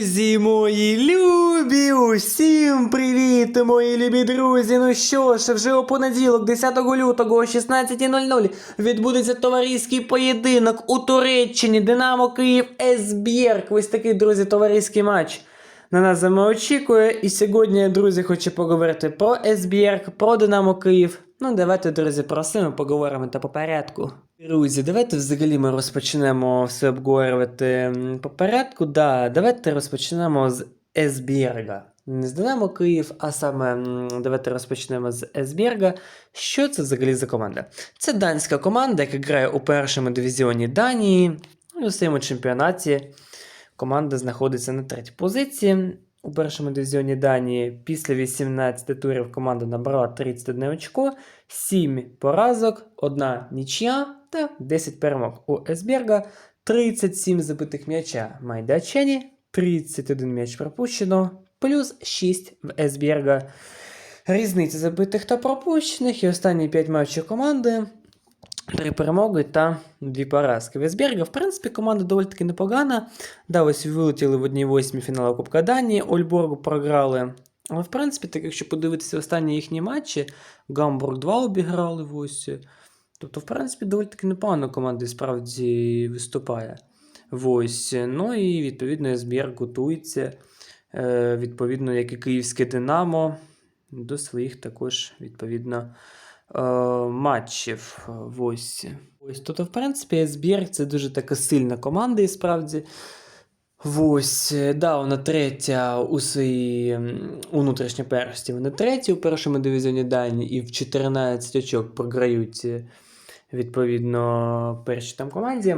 Друзі мої любі, усім привіт, мої любі друзі. Ну що ж, вже у понеділок, 10 лютого о 16.00 відбудеться товариський поєдинок у Туреччині. Динамо Київ Есбєрг. Ось такий, друзі, товариський матч. На нас саме очікує. І сьогодні, друзі, хочу поговорити про Есбєрг, про Динамо Київ. Ну, давайте, друзі, про поговоримо та по порядку. Друзі, давайте взагалі ми розпочнемо все обговорювати по порядку. Да, давайте розпочнемо з Есбєрга. Не з Динамо Київ, а саме давайте розпочнемо з Есбєрга. Що це взагалі за команда? Це данська команда, яка грає у першому дивізіоні Данії. Ну, У своєму чемпіонаті команда знаходиться на третій позиції. У першому дивізіоні Данії після 18 турів команда набрала 31 очко, 7 поразок, 1 нічия та 10 перемог. У Есберга 37 забитих м'яча майдачені, 31 м'яч пропущено, плюс 6 в Есберга. Різниця забитих та пропущених і останні 5 матчів команди. Три перемоги та дві поразки. В Есберга, в принципі, команда доволі таки непогана. Да, ось вилетіли в одній восьмій фіналу Кубка Данії, Ольборгу програли. Але в принципі, так якщо подивитися останні їхні матчі, Гамбург 2 обіграли в ось. Тобто, в принципі, доволі таки непогано команда справді виступає. Ось. Ну і відповідно Есберг готується. Е, відповідно, як і Київське Динамо, до своїх також, відповідно, матчів. Ось. Ось. Тобто, в принципі, Есберг це дуже така сильна команда, і справді. Ось, е, да, вона третя у своїй у внутрішній першості. Вона третя у першому дивізіоні Данії і в 14 очок програють е, відповідно першій там команді.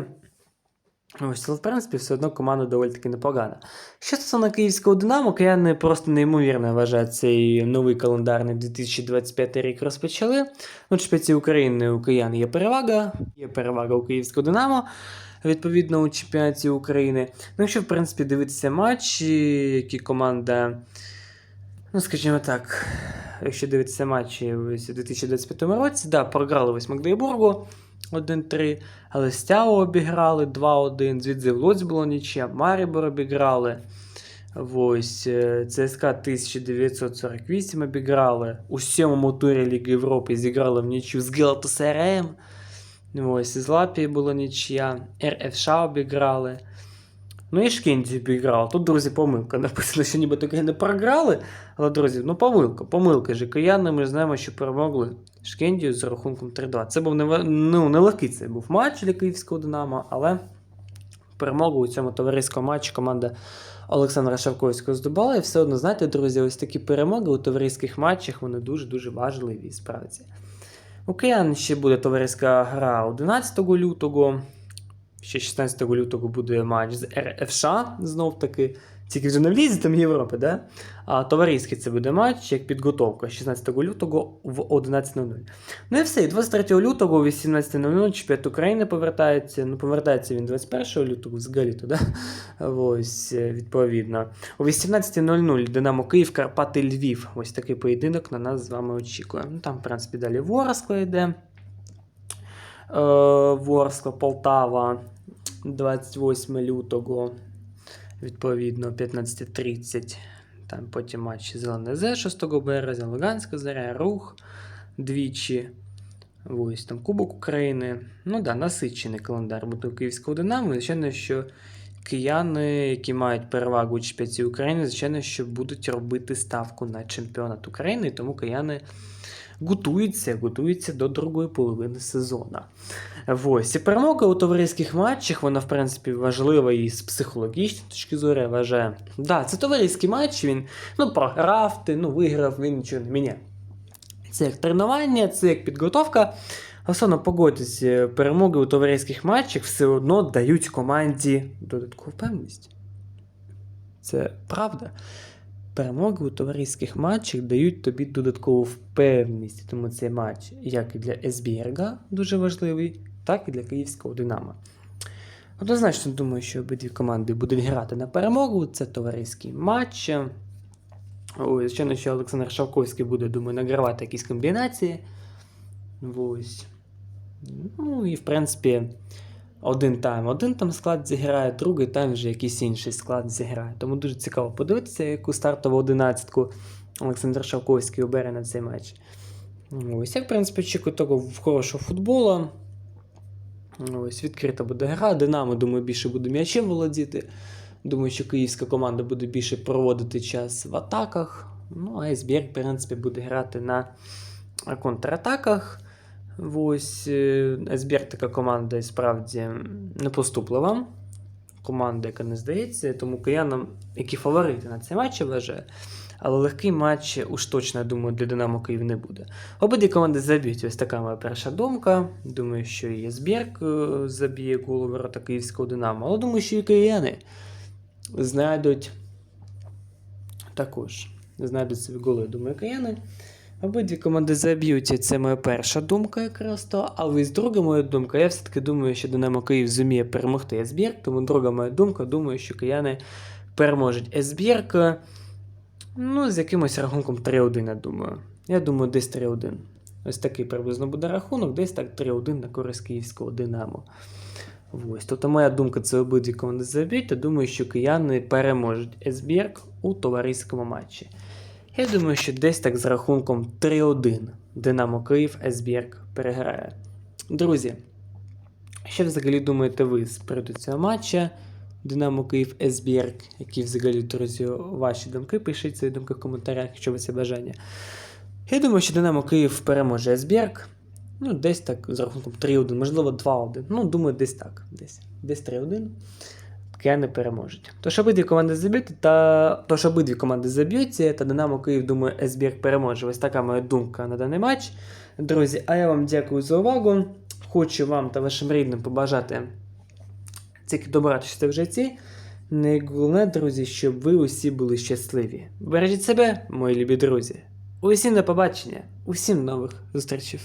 Ось, але в принципі, все одно команда доволі таки непогана. Що стосовно київського Динамо, кияни просто неймовірно вважають цей новий календарний 2025 рік розпочали. У чемпіонаті України у киян є перевага, є перевага у київського Динамо, відповідно у чемпіонаті України. Ну, якщо, в принципі, дивитися матчі, які команда, ну, скажімо так, якщо дивитися матчі у 2025 році, да, програли ось Магдебургу 1-3, Листяо обіграли 2-1, звідси в Лоць було нічия, Марібор обіграли. Ось е, ЦСКА 1948 обіграли. У сьомому турі Ліги Європи зіграли в нічю з Гелатасареєм. Ось, з Лапії була нічия, РФШ обіграли. Ну і Шкенді обіграли. Тут, друзі, помилка. Написано, що нібито кияни програли. Але, друзі, ну помилка, помилка ж. Кияни ми знаємо, що перемогли Шкендію з рахунком 3-2. Це був не, ну, нелегкий це був матч для київського Динамо, але перемогу у цьому товариському матчі команда Олександра Шавковського здобула. І все одно, знаєте, друзі, ось такі перемоги у товариських матчах вони дуже-дуже важливі справді. У киян ще буде товариська гра 11 лютого. Ще 16 лютого буде матч з РФШ, знов таки. Тільки вже не в лізі там Європи, да? А товариський це буде матч як підготовка 16 лютого в 11.00. Ну і все, і 23 лютого о 18.00 чемпіонат України повертається. Ну, повертається він 21 лютого взагалі то, да? Ось, відповідно. О 18.00 Динамо Київ, Карпати Львів. Ось такий поєдинок на нас з вами очікує. Ну, там, в принципі, далі Ворскла йде. Е, Ворскла, Полтава, 28 лютого, відповідно, 15.30. Там потім матчі Зелене З 6 березня, Луганська Заря, Рух двічі. Ось там Кубок України. Ну да, насичений календар буде Київського Динамо. Звичайно, що кияни, які мають перевагу у чемпіонаті України, звичайно, що будуть робити ставку на чемпіонат України, тому кияни готуються, готуються до другої половини сезону. Ось. І перемога у товариських матчах, вона, в принципі, важлива і з психологічної точки зору, я вважаю. Да, це товариський матч, він ну, програв, ти, ну, виграв, він нічого не міняє. Це як тренування, це як підготовка. Одно погодьтесь, е, перемоги у товариських матчах все одно дають команді додаткову впевненість. Це правда. Перемоги у товариських матчах дають тобі додаткову впевненість. Тому цей матч, як і для Есбірга, дуже важливий, так і для київського Динамо. Однозначно думаю, що обидві команди будуть грати на перемогу. Це товариський матч. Ой, звичайно, що Олександр Шавковський буде, думаю, награвати якісь комбінації. Ось. Ну і в принципі, один тайм, один там склад зіграє, другий тайм вже якийсь інший склад зіграє. Тому дуже цікаво подивитися, яку стартову одинадцятку Олександр Шавковський обере на цей матч. Ось, я, в принципі, очікую того хорошого футболу. Ось, відкрита буде гра. Динамо, думаю, більше буде м'ячем володіти. Думаю, що київська команда буде більше проводити час в атаках. Ну, а СБР, в принципі, буде грати на контратаках. Ось е, СБР така команда і справді не поступлива. Команда, яка не здається, тому киянам, які фаворити на цей матч, я вважаю. Але легкий матч уж точно, я думаю, для Динамо Київ не буде. Обидві команди заб'ють. Ось така моя перша думка. Думаю, що і Есберг е, заб'є гол ворота київського Динамо. Але думаю, що і кияни знайдуть також. Знайдуть собі голи, думаю, кияни. Обидві команди заб'ють, це моя перша думка якраз то. А ось друга моя думка, я все-таки думаю, що Динамо Київ зуміє перемогти Есбірг, тому друга моя думка, думаю, що кияни переможуть Есбірг. Ну, з якимось рахунком 3-1, я думаю. Я думаю, десь 3-1. Ось такий приблизно буде рахунок, десь так 3-1 на користь київського Динамо. Ось. Тобто моя думка, це обидві команди заб'ють, я думаю, що кияни переможуть Есбірг у товариському матчі. Я думаю, що десь так з рахунком 3-1 Динамо Київ Есбірг переграє. Друзі, що взагалі думаєте ви з приводу цього матча? Динамо Київ Есбірг, які взагалі, друзі, ваші думки, пишіть свої думки в коментарях, якщо ви це бажання. Я думаю, що Динамо Київ переможе Есбірг. Ну, десь так з рахунком 3-1, можливо, 2-1. Ну, думаю, десь так. Десь, десь 3-1. Кияни переможуть. Тож обидві команди заб'ють, та тож обидві команди заб'ються, та Динамо Київ, думаю, Есбірг переможе. Ось така моя думка на даний матч. Друзі, а я вам дякую за увагу. Хочу вам та вашим рідним побажати тільки добра та в житті. Найголовне, друзі, щоб ви усі були щасливі. Бережіть себе, мої любі друзі. Усім до побачення, усім нових зустрічей.